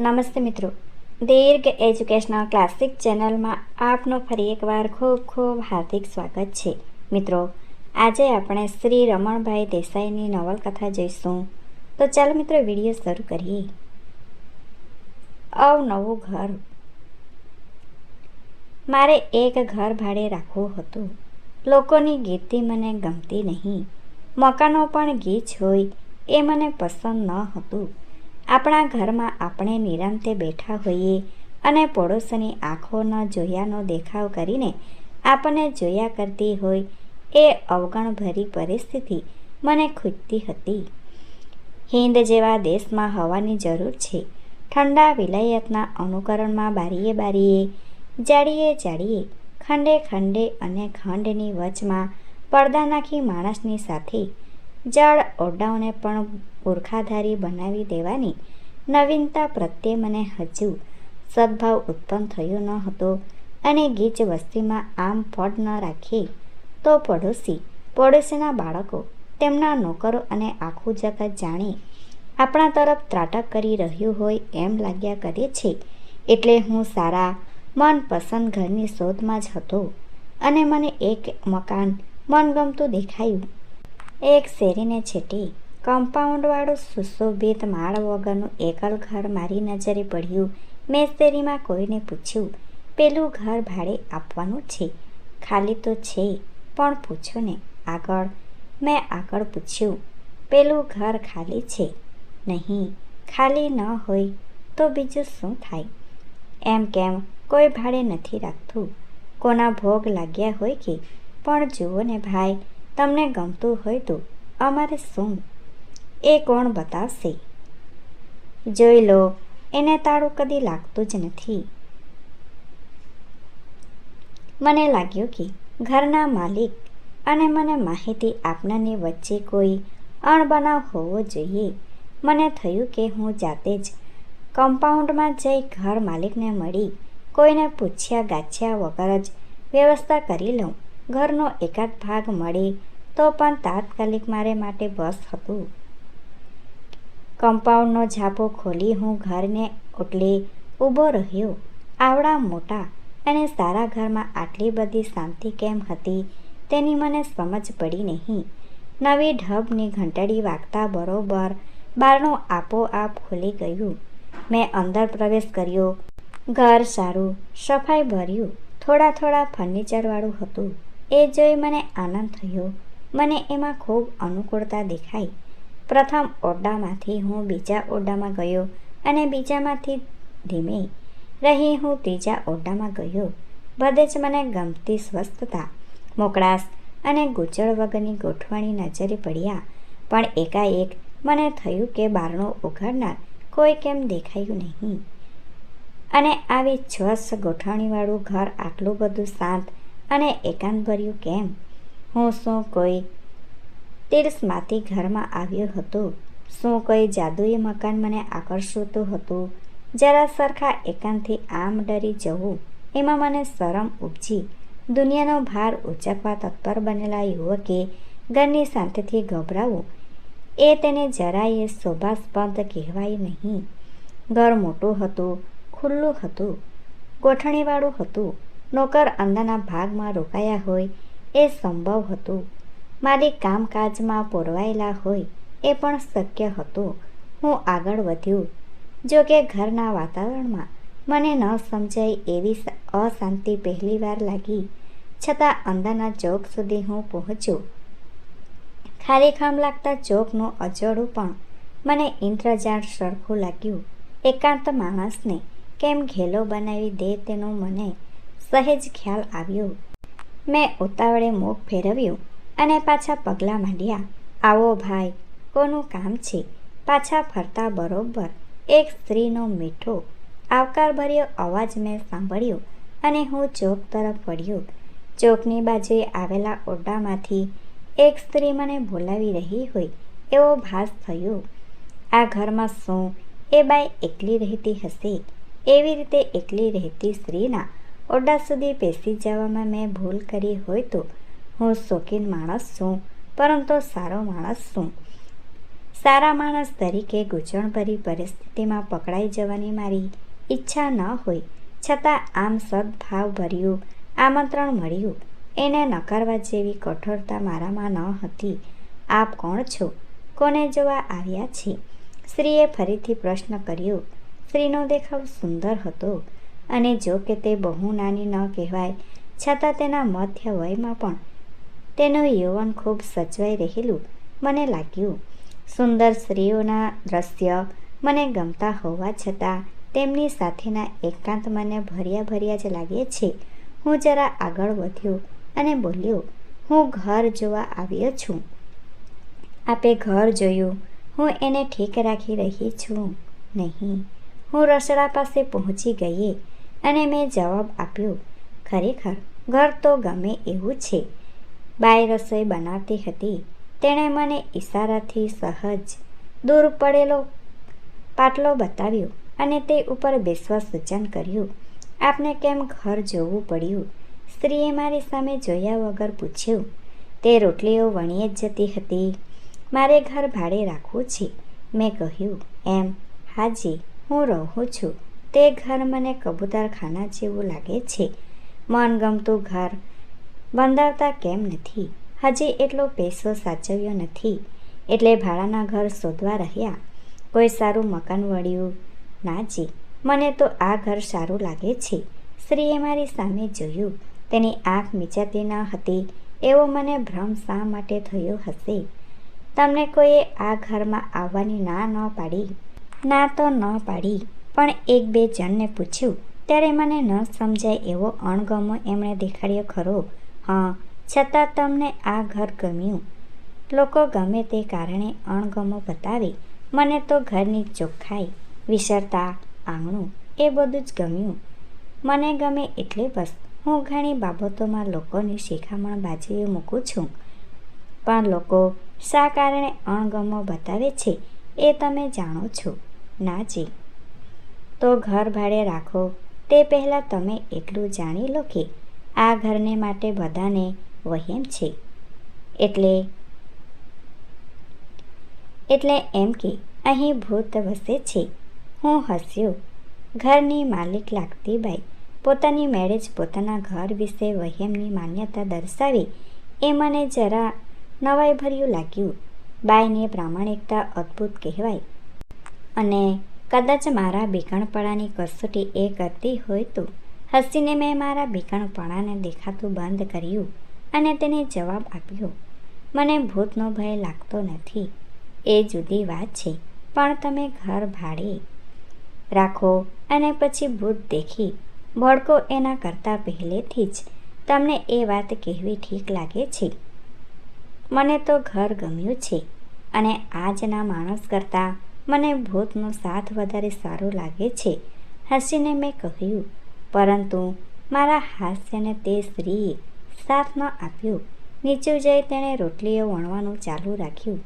નમસ્તે મિત્રો. દીર્ઘ educational classic ચેનલમાં આપનું ફરી એકવાર ખૂબ ખૂબ હાર્દિક સ્વાગત છે. મિત્રો, આજે આપણે શ્રી રમણભાઈ દેસાઈની નવલકથા જોઈશું. તો ચાલો મિત્રો વીડિયો શરૂ કરીએ. અવનવું ઘર. મારે એક ઘર ભાડે રાખવું હતું. લોકોની ગીતી મને ગમતી નહીં. મકાનો પણ ગીચ હોય એ મને પસંદ ન હતું. આપણા ઘરમાં આપણે નિરાંતે બેઠા હોઈએ અને પડોશની આંખો ન જોયાનો દેખાવ કરીને આપણને જોયા કરતી હોય એ અવગણભરી પરિસ્થિતિ મને ખૂટતી હતી. હિન્દ જેવા દેશમાં હવાની જરૂર છે. ઠંડા વિલાયતના અનુકરણમાં બારીએ બારીએ, જાડીએ જાડીએ, ખંડે ખંડે અને ખંડની વચમાં પડદા નાખી માણસની સાથે જળ ઓરડાઓને પણ બુરખાધારી બનાવી દેવાની. નવીનતા પ્રત્યે મને હજુ સદભાવ ઉત્પન્ન થયો ન હતો અને ગીચ વસ્તીમાં આમ ફળ ન રાખીએ તો પડોશી, પડોશીના બાળકો, તેમના નોકરો અને આખું જગત જાણે આપણા તરફ ત્રાટક કરી રહ્યું હોય એમ લાગ્યા કરે છે. એટલે હું સારા, મનપસંદ ઘરની શોધમાં જ હતો અને મને એક મકાન મનગમતું દેખાયું. એક શેરીને છેટી કમ્પાઉન્ડવાળું સુશોભિત માળ વગરનું એકલ ઘર મારી નજરે પડ્યું. મેં શેરીમાં કોઈને પૂછ્યું, પેલું ઘર ભાડે આપવાનું છે? ખાલી તો છે. પણ પૂછો ને, આગળ. મેં આગળ પૂછ્યું, પેલું ઘર ખાલી છે? નહીં, ખાલી ન હોય તો બીજું શું થાય? એમ કેમ? કોઈ ભાડે નથી રાખતું. કોના ભોગ લાગ્યા હોય કે? પણ જુઓ ને ભાઈ તમને ગમતું હોય તો અમારે શું? એ કોણ બતાવશે? જોઈ લો, એને તાળું કદી લાગતું જ નથી. મને લાગ્યું કે ઘરના માલિક અને મને માહિતી આપનારની વચ્ચે કોઈ અણબનાવ હોવો જોઈએ. મને થયું કે હું જાતે જ કમ્પાઉન્ડમાં જઈ ઘર માલિકને મળી કોઈને પૂછ્યા ગાછ્યા વગર જ વ્યવસ્થા કરી લઉં. ઘરનો એકાદ ભાગ મળે તો પણ તાત્કાલિક મારે માટે બસ હતું. કમ્પાઉન્ડનો ઝાપો ખોલી હું ઘરને ઓટલે ઊભો રહ્યો. આવડા, મોટા અને સારા ઘરમાં આટલી બધી શાંતિ કેમ હતી તેની મને સમજ પડી નહીં. નવી ઢબની ઘંટડી વાગતા બરોબર બારણું આપોઆપ ખુલી ગયું. મેં અંદર પ્રવેશ કર્યો. ઘર સારું, સફાઈ ભર્યું થોડા થોડા ફર્નિચરવાળું હતું. એ જોઈ મને આનંદ થયો. મને એમાં ખૂબ અનુકૂળતા દેખાઈ. પ્રથમ ઓરડામાંથી હું બીજા ઓરડામાં ગયો અને બીજામાંથી ધીમે રહી હું ત્રીજા ઓરડામાં ગયો. બધે જ મને ગમતી સ્વસ્થતા, મોકળાશ અને ગુજળ વગરની ગોઠવણી નજરે પડ્યા. પણ એકાએક મને થયું કે બારણું ઉઘાડનાર કોઈ કેમ દેખાયું નહીં. અને આવી સ્વસ્થ ગોઠવણીવાળું ઘર આટલું બધું શાંત અને એકાંતભર્યું કેમ? હું શું કોઈ તીર્સમાંથી ઘરમાં આવ્યો હતો? શું કોઈ જાદુઈ મકાન મને આકર્ષતું હતું? જરા સરખા એકાંતથી આમ ડરી જવું, એમાં મને શરમ ઉપજી. દુનિયાનો ભાર ઉચકવા તત્પર બનેલા યુવકે ઘરની શાંતિથી ગભરાવું. એ તેને જરાય શોભાસ્પદ કહેવાય નહીં. ઘર મોટું હતું, ખુલ્લું હતું, ગોઠણીવાળું હતું. નોકર અંદરના ભાગમાં રોકાયા હોય એ સંભવ હતું. મારી કામકાજમાં પોરવાયેલા હોય એ પણ શક્ય હતું. હું આગળ વધ્યું. જો કે ઘરના વાતાવરણમાં મને ન સમજાય એવી અશાંતિ પહેલીવાર લાગી. છતાં અંદરના ચોક સુધી હું પહોંચ્યો. ખાલીખામ લાગતા ચોકનું અજોડું પણ મને ઇન્દ્રજાળ સરખું લાગ્યું. એકાંત માણસને કેમ ઘેલો બનાવી દે તેનું મને સહેજ ખ્યાલ આવ્યો. મેં ઉતાવળે મુખ ફેરવ્યું અને પાછા પગલાં માંડ્યા. આવો ભાઈ, કોનું કામ છે? પાછા ફરતા બરોબર. એક સ્ત્રીનો મીઠો, આવકારભર્યો અવાજ મેં સાંભળ્યો અને હું ચોક તરફ વળ્યો. ચોકની બાજુએ આવેલા ઓરડામાંથી એક સ્ત્રી મને બોલાવી રહી હોય એવો ભાસ થયો. આ ઘરમાં શું? એ બાઈ એકલી રહેતી હશે? એવી રીતે એકલી રહેતી સ્ત્રીના ઓરડા સુધી બેસી જવામાં મેં ભૂલ કરી હોય તો હું શોખીન માણસ છું, પરંતુ સારો માણસ છું. સારા માણસ તરીકે ગૂંચણભરી પરિસ્થિતિમાં પકડાઈ જવાની મારી ઈચ્છા ન હોય, છતાં આમ સદભાવભર્યું આમંત્રણ મળ્યું. એને નકારવા જેવી કઠોરતા મારામાં ન હતી. આપ કોણ છો? કોને જોવા આવ્યા છે? સ્ત્રીએ ફરીથી પ્રશ્ન કર્યો. સ્ત્રીનો દેખાવ સુંદર હતો. અને જો કે તે બહુ નાની ન કહેવાય, છતાં તેના મધ્ય વયમાં પણ. તેનું યૌવન ખૂબ સચવાઈ રહેલું મને લાગ્યું. સુંદર સ્ત્રીઓના દ્રશ્ય મને ગમતા હોવા છતાં તેમની સાથેના એકાંત મને ભર્યા ભર્યા જ લાગે છે. હું જરા આગળ વધ્યો અને બોલ્યો, હું ઘર જોવા આવ્યો છું. આપે ઘર જોયું. હું એને ઠીક રાખી રહી છું. નહીં. હું રસોડા પાસે પહોંચી ગઈ અને મેં જવાબ આપ્યો, ખરેખર ઘર તો ગમે એવું છે. બાય રસોઈ બનાવતી હતી. તેણે મને ઈશારાથી સહજ દૂર પડેલો પાટલો બતાવ્યો અને તે ઉપર બેસવા સૂચન કર્યું, આપને કેમ ઘર જોવું પડ્યું? સ્ત્રીએ મારી સામે જોયા વગર પૂછ્યું, તે રોટલીઓ વણીએ જ જતી હતી? મારે ઘર ભાડે રાખવું છે. મેં કહ્યું, એમ? હાજી, હું રહું છું. તે ઘર મને કબૂતરખાના જેવું લાગે છે. મનગમતું ઘર બંધાવતા કેમ નથી? હજી એટલો પૈસો સાચવ્યો નથી. એટલે ભાડાના ઘર શોધવા રહ્યા. કોઈ સારું મકાન વળ્યું નાજી મને તો આ ઘર સારું લાગે છે. સ્ત્રીએ મારી સામે જોયું. તેની આંખ મીચાતી ન હતી. એવો મને ભ્રમ શા માટે થયો હશે? તમને કોઈએ આ ઘરમાં આવવાની ના ન પાડી? ના તો ન પાડી. પણ એક બે જણને પૂછ્યું, ત્યારે મને ન સમજાય એવો અણગમો એમણે દેખાડ્યો ખરો? હા, છતાં તમને આ ઘર ગમ્યું. લોકો ગમે તે કારણે અણગમો બતાવે, મને તો ઘરની ચોખ્ખાઈ, વિસરતા, આંગણું, એ બધું જ ગમ્યું. મને ગમે એટલે બસ, હું ઘણી બાબતોમાં લોકોની શિખામણ બાજુએ મૂકું છું. પણ લોકો શા કારણે અણગમો બતાવે છે, એ તમે જાણો છો. ના જી તો ઘર ભાડે રાખો. તે પહેલાં તમે એટલું જાણી લો કે આ ઘરને માટે બધાને વહેમ છે. એટલે એટલે એમ કે અહીં ભૂત વસે છે. હું હસ્યો. ઘરની માલિક લાગતી બાઈ પોતાની મેળે પોતાના ઘર વિશે વહેમની માન્યતા દર્શાવી એ મને જરા નવાઈભર્યું લાગ્યું. બાઈની પ્રામાણિકતા અદ્ભુત કહેવાય. અને કદાચ મારા બીકણપણાની કસોટી એ કરતી હોય તો. હસીને મેં મારા બીકણપણાને દેખાતું બંધ કર્યું અને તેને જવાબ આપ્યો, મને ભૂતનો ભય લાગતો નથી. એ જુદી વાત છે, પણ તમે ઘર ભાડે રાખો અને પછી ભૂત દેખી. ભડકો એના કરતાં પહેલેથી જ તમને એ વાત કહેવી ઠીક લાગે છે. મને તો ઘર ગમ્યું છે અને આજના માણસ કરતાં મને ભૂતનો સાથ વધારે સારો લાગે છે, હસીને મેં કહ્યું. પરંતુ મારા હાસ્યને તે સ્ત્રીએ સાથ ન આપ્યો. નીચું જઈ તેણે રોટલીઓ વણવાનું ચાલુ રાખ્યું.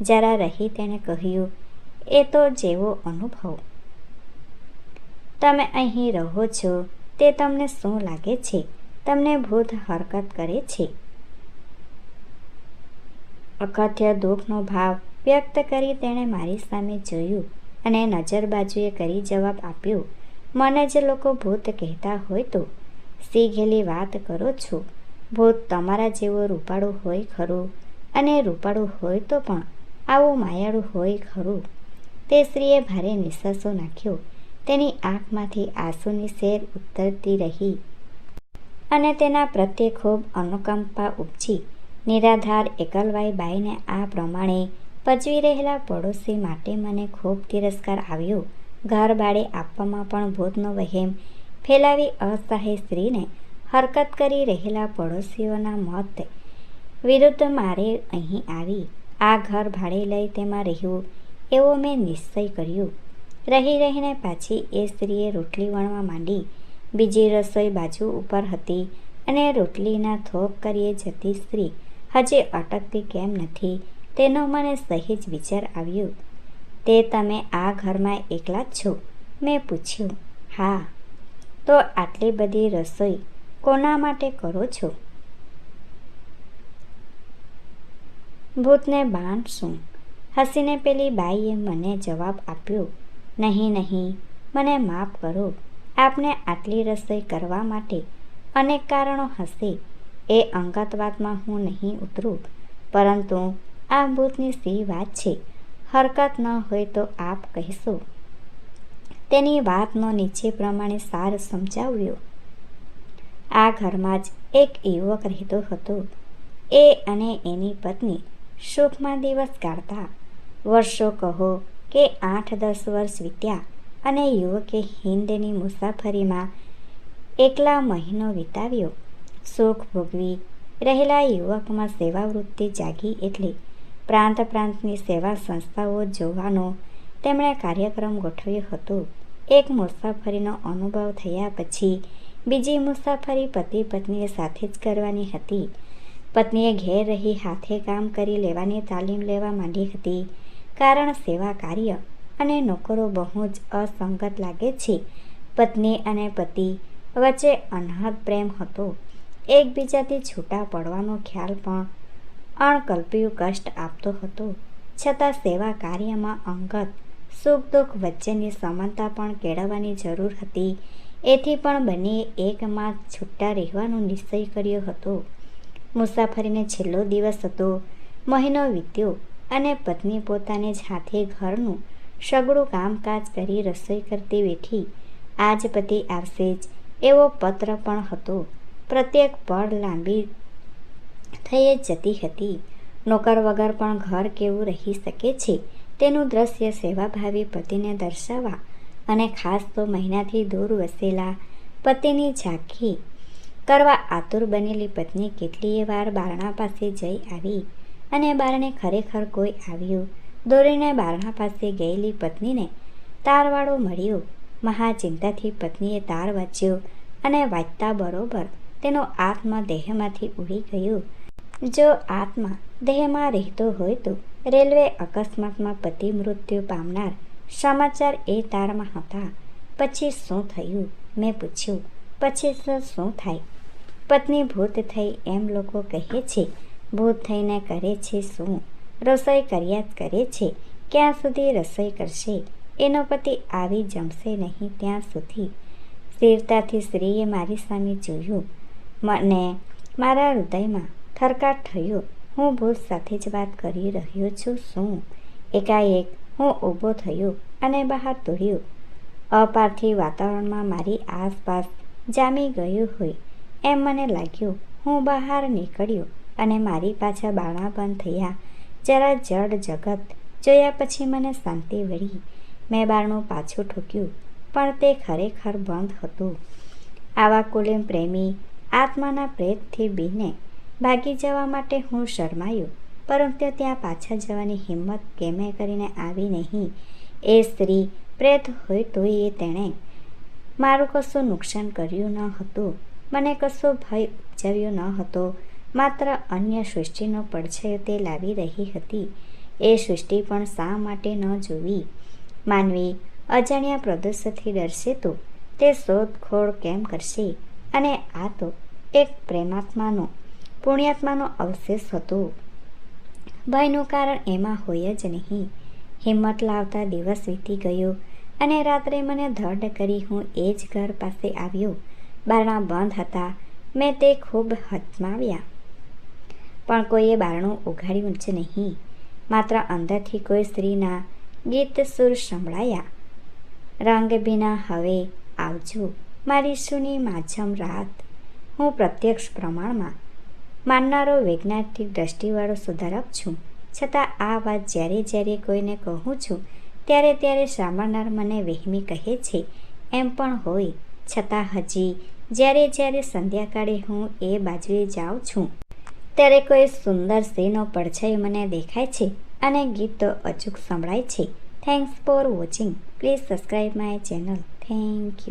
જરા રહી તેણે કહ્યું, એ તો જેવો અનુભવ. તમે અહીં રહો છો, તે તમને શું લાગે છે? તમને ભૂત હરકત કરે છે? અકથ્ય દુઃખનો ભાવ વ્યક્ત કરી તેણે મારી સામે જોયું અને નજર બાજુએ કરી જવાબ આપ્યો, મને જે લોકો ભૂત કહેતા હોય તો સીઘેલી વાત કરો છો. ભૂત તમારા જેવો રૂપાળું હોય ખરું અને રૂપાળું હોય તો પણ આવું માયાળું હોય ખરું. તે સ્ત્રીએ ભારે નિશ્વાસો નાખ્યો, તેની આંખમાંથી આંસુની શેર ઉતરતી રહી અને તેના પ્રત્યે ખૂબ અનુકંપા ઉપજી, નિરાધાર એકલવાઈ બાઈને આ પ્રમાણે પચવી રહેલા પડોશી માટે મને ખૂબ તિરસ્કાર આવ્યો. ઘર બાળે આપવામાં પણ ભૂતનો વહેમ ફેલાવી અસહાય સ્ત્રીને હરકત કરી રહેલા પડોશીઓના મત વિરુદ્ધ મારે અહીં આવી. આ ઘર ભાડે લઈ તેમાં રહ્યું એવો મેં નિશ્ચય કર્યો. રહી રહીને પાછી એ સ્ત્રીએ રોટલી વણવા માંડી. બીજી રસોઈ બાજુ ઉપર હતી અને રોટલીના થોક કરીએ જતી સ્ત્રી હજી અટકતી કેમ નથી? તેનો મને સહેજ વિચાર આવ્યો. તે તમે આ ઘરમાં એકલા જ છો? મેં પૂછ્યું. હા. તો આટલી બધી રસોઈ કોના માટે કરો છો? ભૂતને બાણ શું? હસીને પેલી બાઈએ મને જવાબ આપ્યો. નહીં નહીં, મને માફ કરો. આપને આટલી રસોઈ કરવા માટે અનેક કારણો હશે. એ અંગત વાતમાં હું નહીં ઉતરું. પરંતુ આ ભૂતની સી વાત છે. હરકત ન હોય તો આપ કહેશો. તેની વાતનો નીચે પ્રમાણે સાર સમજાવ્યો. આ ઘરમાં જ એક યુવક રહેતો હતો. એ અને એની પત્ની સુખમાં દિવસ કાઢતા. વર્ષો કહો કે આઠ દસ વર્ષ વીત્યા અને યુવકે હિન્દની મુસાફરીમાં એકલા મહિનો વિતાવ્યો. સુખ ભોગવી રહેલા યુવકમાં સેવાવૃત્તિ જાગી એટલે પ્રાંત પ્રાંતની સેવા સંસ્થાઓ જોવાનો તેમણે કાર્યક્રમ ગોઠવ્યો હતો. એક મુસાફરીનો અનુભવ થયા પછી બીજી મુસાફરી પતિ પત્નીએ સાથે જ કરવાની હતી. પત્નીએ ઘેર રહી હાથે કામ કરી લેવાની તાલીમ લેવા માંડી હતી. કારણ સેવા કાર્ય અને નોકરો બહુ જ અસંગત લાગે છે. પત્ની અને પતિ વચ્ચે અનહદ પ્રેમ હતો. એકબીજાથી છૂટા પડવાનો ખ્યાલ પણ અણકલ્પ્યું કષ્ટ આપતો હતો. છતાં સેવા કાર્યમાં અંગત સુખ દુઃખ વચ્ચેની સમાનતા પણ કેળવવાની જરૂર હતી. એથી પણ બંનેએ એકમાં છૂટા રહેવાનો નિશ્ચય કર્યો હતો. મુસાફરીને છેલ્લો દિવસ હતો. મહિનો વીત્યો અને પત્ની પોતાને જ હાથે ઘરનું સગળું કામકાજ કરી રસોઈ કરતી બેઠી. આજ પતિ આવશે જ એવો પત્ર પણ હતો. પ્રત્યેક પળ લાંબી થઈ જ જતી હતી. નોકર વગર પણ ઘર કેવું રહી શકે છે? તેનું દ્રશ્ય સેવાભાવી પતિને દર્શાવવા અને ખાસ તો મહિનાથી દૂર વસેલા પતિની ઝાંખી કરવા આતુર બનેલી પત્ની કેટલીય વાર બારણા પાસે જઈ આવી અને બારણે ખરેખર કોઈ આવ્યું. દોરીને બારણા પાસે ગયેલી પત્નીને તારવાળો મળ્યો. મહાચિંતાથી પત્નીએ તાર વાંચ્યો અને વાંચતા બરોબર તેનો આત્મા દેહમાંથી ઉડી ગયો. જો આત્મા દેહમાં રહેતો હોય તો રેલવે અકસ્માતમાં પતિ મૃત્યુ પામનાર સમાચાર એ તારમાં હતા. પછી શું થયું? મેં પૂછ્યું. પછી શું થાય? પત્ની ભૂત થઈ એમ લોકો કહે છે, ભૂત થઈને કરે છે શું? રસોઈ કર્યા કરે છે? ક્યાં સુધી રસોઈ કરશે? એનો પતિ આવી જમશે નહીં ત્યાં સુધી. સ્થિરતાથી સ્ત્રીએ મારી સામે જોયું. મને, મારા હૃદયમાં થરકાટ થયો. હું ભૂત સાથે જ વાત કરી રહ્યો છું, શું? એકાએક હું ઊભો થયો અને બહાર દોડ્યો. અપાર્થિવ વાતાવરણમાં મારી આસપાસ જામી ગયું હોય એમ મને લાગ્યું. હું બહાર નીકળ્યો અને મારી પાછા બાણા બંધ થયા. જરા જડ જગત જોયા પછી મને શાંતિ વળી મેં બારણું પાછું ઠોક્યું, પણ તે ખરેખર બંધ હતું. આવા કુલીન પ્રેમી આત્માના પ્રેતથી બીને ભાગી જવા માટે હું શરમાયો, પરંતુ ત્યાં પાછા જવાની હિંમત કેમે કરીને આવી નહીં. એ સ્ત્રી પ્રેત હોય તોય તેણે મારું કશું નુકસાન કર્યું ન હતું, મને કશો ભય ઉપજાવ્યો ન હતો, માત્ર અન્ય સૃષ્ટિનો પડછાયો તે લાવી રહી હતી. એ સૃષ્ટિ પણ શા માટે ન જોવી? માનવી અજાણ્યા પ્રદૂષણથી ડરશે તો? તે શોધખોળ કેમ કરશે? અને આ તો એક પ્રેમાત્માનો પુણ્યાત્માનો અવશેષ હતો. ભયનું કારણ એમાં હોય જ નહીં. હિંમત લાવતા દિવસ વીતી ગયો અને રાત્રે મને ધડ કરી હું એ જ ઘર પાસે આવ્યો. બારણા બંધ હતા. મેં તે ખૂબ હચમાવ્યા. પણ કોઈએ બારણું ઉઘાડ્યું જ નહીં. માત્ર અંદરથી કોઈ સ્ત્રીના ગીત સુર સંભળાયા. રંગ વિના હવે આવજો. મારી સુની માછમ રાત. હું પ્રત્યક્ષ પ્રમાણમાં માનનારો વૈજ્ઞાનિક દ્રષ્ટિવાળો સુધારક છું. છતાં આ વાત જ્યારે જ્યારે કોઈને કહું છું, ત્યારે ત્યારે સાંભળનાર મને વહેમી કહે છે, એમ પણ હોય. છતાં હજી જ્યારે જ્યારે સંધ્યાકાળે હું એ બાજુએ જાઉં છું, ત્યારે કોઈ સુંદર સ્ત્રીનો પડછાઈ મને દેખાય છે અને ગીત અચૂક સંભળાય છે. Thanks for watching please subscribe my channel thank you